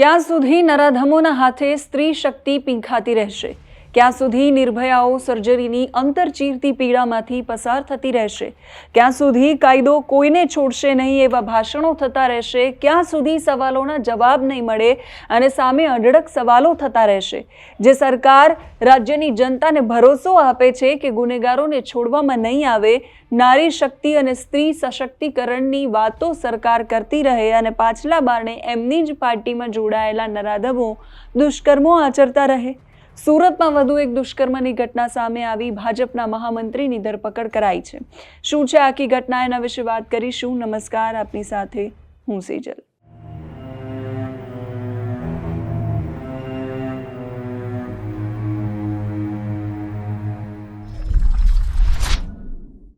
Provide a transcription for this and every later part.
ક્યાં સુધી નરાધમોના હાથે સ્ત્રી શક્તિ પીંખાતી રહેશે. ક્યાં સુધી નિર્ભયાઓ સર્જરીની અંતરચીરતી પીડામાંથી પસાર થતી રહેશે? ક્યાં સુધી કાયદો કોઈને છોડશે નહીં એવા ભાષણો થતા રહેશે? ક્યાં સુધી સવાલોના જવાબ નહીં મળે અને સામે અઢળક સવાલો થતા રહેશે? જે સરકાર રાજ્યની જનતાને ભરોસો આપે છે કે ગુનેગારોને છોડવામાં નહીં આવે, નારી શક્તિ અને સ્ત્રી સશક્તિકરણની વાતો સરકાર કરતી રહે અને પાછલા બારણે એમની જ પાર્ટીમાં જોડાયેલા નરાધમો દુષ્કર્મો આચરતા રહે. સુરતમાં વધુ એક દુષ્કર્મની ઘટના સામે આવી. ભાજપના મહામંત્રીની ધરપકડ કરાઈ છે. શું છે આખી ઘટના? એના વિશે વાત કરીશું. નમસ્કાર. આપની સાથે હું સેજલ.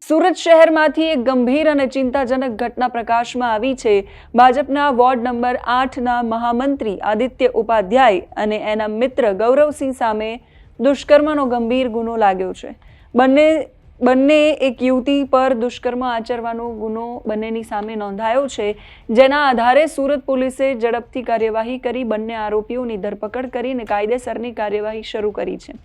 સુરત શહેરમાંથી એક ગંભીર અને ચિંતાજનક ઘટના પ્રકાશમાં આવી છે. ભાજપના વોર્ડ નંબર આઠના મહામંત્રી આદિત્ય ઉપાધ્યાય અને એના મિત્ર ગૌરવસિંહ સામે દુષ્કર્મનો ગંભીર ગુનો લાગ્યો છે. બંને બંને એક યુવતી પર દુષ્કર્મ આચરવાનો ગુનો બંનેની સામે નોંધાયો છે. જેના આધારે સુરત પોલીસે ઝડપથી કાર્યવાહી કરી બંને આરોપીઓની ધરપકડ કરીને કાયદેસરની કાર્યવાહી શરૂ કરી છે.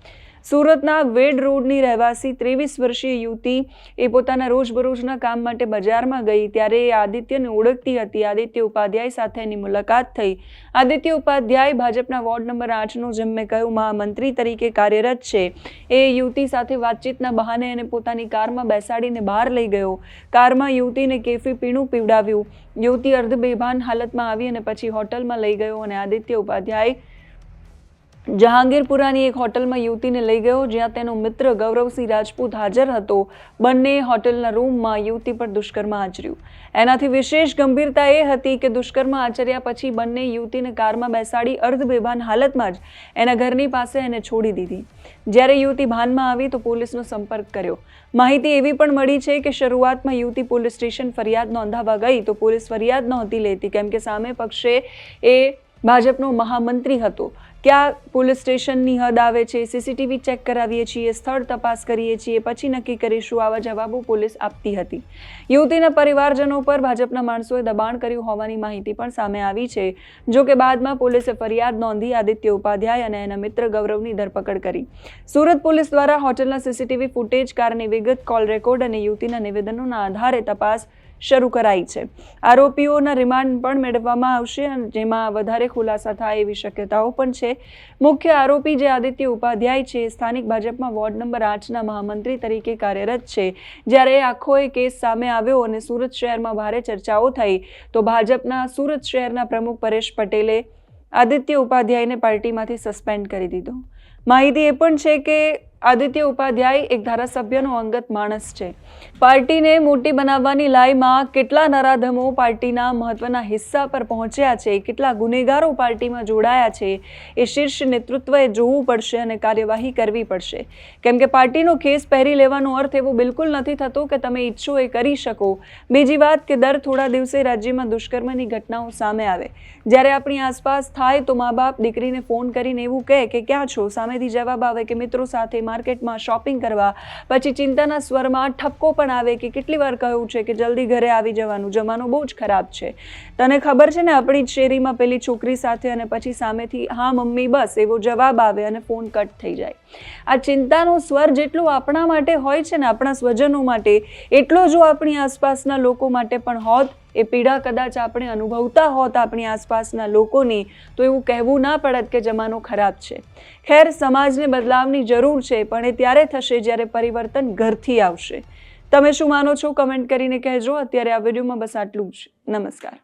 સુરતના વેડ રોડની રહેવાસી ત્રેવીસ વર્ષીય યુવતી એ પોતાના રોજબરોજના કામ માટે બજારમાં ગઈ ત્યારે એ આદિત્યને ઓળખતી હતી. આદિત્ય ઉપાધ્યાય સાથે એની મુલાકાત થઈ. આદિત્ય ઉપાધ્યાય ભાજપના વોર્ડ નંબર આઠનો, જેમ મેં કહ્યું, મહામંત્રી તરીકે કાર્યરત છે. એ યુવતી સાથે વાતચીતના બહાને એને પોતાની કારમાં બેસાડીને બહાર લઈ ગયો. કારમાં યુવતીને કેફી પીણું પીવડાવ્યું. યુવતી અર્ધ બેભાન હાલતમાં આવી અને પછી હોટલમાં લઈ ગયો અને આદિત્ય ઉપાધ્યાય જહાંગીરપુરાની એક હોટલમાં યુવતીને લઈ ગયો, જ્યાં તેનો મિત્ર ગૌરવસિંહ રાજપૂત હાજર હતો. બંને હોટલના રૂમમાં યુવતી પર દુષ્કર્મ આચર્યું. એનાથી વિશેષ ગંભીરતા એ હતી કે દુષ્કર્મ આચર્યા પછી બંને યુવતીને કારમાં બેસાડી અર્ધ બેભાન હાલતમાં જ એના ઘરની પાસે એને છોડી દીધી. જ્યારે યુવતી ભાનમાં આવી તો પોલીસનો સંપર્ક કર્યો. માહિતી એવી પણ મળી છે કે શરૂઆતમાં યુવતી પોલીસ સ્ટેશન ફરિયાદ નોંધાવવા ગઈ તો પોલીસ ફરિયાદ નહોતી લેતી, કેમ કે સામે પક્ષે એ ભાજપનો મહામંત્રી હતો. ક્યાં પોલીસ સ્ટેશનની હદ આવે છે સીસીટીવી ચેક કરાવીએ છીએ, સ્થળ તપાસ કરીએ છીએ, પછી નક્કી કરીશું આવા જવાબો પોલીસ આપતી હતી. યુવતીના પરિવારજનો પર ભાજપના માણસોએ દબાણ કર્યું હોવાની માહિતી પણ સામે આવી છે. જો કે બાદમાં પોલીસે ફરિયાદ નોંધી આદિત્ય ઉપાધ્યાય અને એના મિત્ર ગૌરવની ધરપકડ કરી. સુરત પોલીસ દ્વારા હોટલના સીસીટીવી ફૂટેજ કારની વિગત કોલ રેકોર્ડ અને યુવતીના નિવેદનોના આધારે તપાસ શરૂ કરાઈ છે. આરોપીઓના રિમાન્ડ પણ મેળવવામાં આવશે અને જેમાં વધારે ખુલાસા થાય એવી શક્યતાઓ પણ છે. મુખ્ય આરોપી જે આદિત્ય ઉપાધ્યાય છે સ્થાનિક ભાજપમાં વોર્ડ નંબર આઠના મહામંત્રી તરીકે કાર્યરત છે. જ્યારે આખો એ કેસ સામે આવ્યો અને સુરત શહેરમાં ભારે ચર્ચાઓ થઈ, તો ભાજપના સુરત શહેરના પ્રમુખ પરેશ પટેલે આદિત્ય ઉપાધ્યાયને પાર્ટીમાંથી સસ્પેન્ડ કરી દીધો. માહિતી એ પણ છે કે આદિત્ય ઉપાધ્યાય એક ધારાસભ્યનો અંગત માણસ છે. પાર્ટીને મોટી બનાવવાની લાઈમાં કેટલા નરાધમો પાર્ટીના મહત્વના હિસ્સા પર પહોંચ્યા છે, કેટલા ગુનેગારો પાર્ટીમાં જોડાયા છે, એ શીર્ષ નેતૃત્વએ જોવું પડશે અને કાર્યવાહી કરવી પડશે. કેમ કે પાર્ટીનો કેસ પહેરી લેવાનો અર્થ એવો બિલકુલ નથી થતો કે તમે ઈચ્છો એ કરી શકો. બીજી વાત કે દર થોડા દિવસે રાજ્યમાં દુષ્કર્મની ઘટનાઓ સામે આવે. જ્યારે આપણી આસપાસ થાય તો મા બાપ દીકરીને ફોન કરીને એવું કહે કે, ક્યાં છો? સામેથી જવાબ આવે કે મિત્રો સાથે માર્કેટમાં શોપિંગ કરવા, પછી ચિંતાના સ્વરમાં ઠપકો પણ આવે કે કેટલી વાર કહ્યું છે કે જલ્દી ઘરે આવી જવાનું, જમાનો બહુ જ ખરાબ છે. તને ખબર છે ને આપણી જ શેરીમાં પેલી છોકરી સાથે અને પછી સામેથી, હા, મમ્મી, બસ, એવો જવાબ આવે અને ફોન કટ થઈ જાય. આ ચિંતાનો સ્વર જેટલું આપણા માટે હોય છે ને આપણા સ્વજનો માટે, એટલો જો આપણી આસપાસના લોકો માટે પણ હોત. એ પીડા કદાચ આપણે અનુભવતા હોત આપણી આસપાસના લોકોની, તો એવું કહેવું ના પડત કે જમાનો ખરાબ છે. ખેર સમાજને બદલાવની જરૂર છે, પણ એ ત્યારે થશે જ્યારે પરિવર્તન ઘરથી આવશે. તમે શું માનો છો? કમેન્ટ કરીને કહેજો. અત્યારે આ વિડીયોમાં બસ આટલું જ. નમસ્કાર.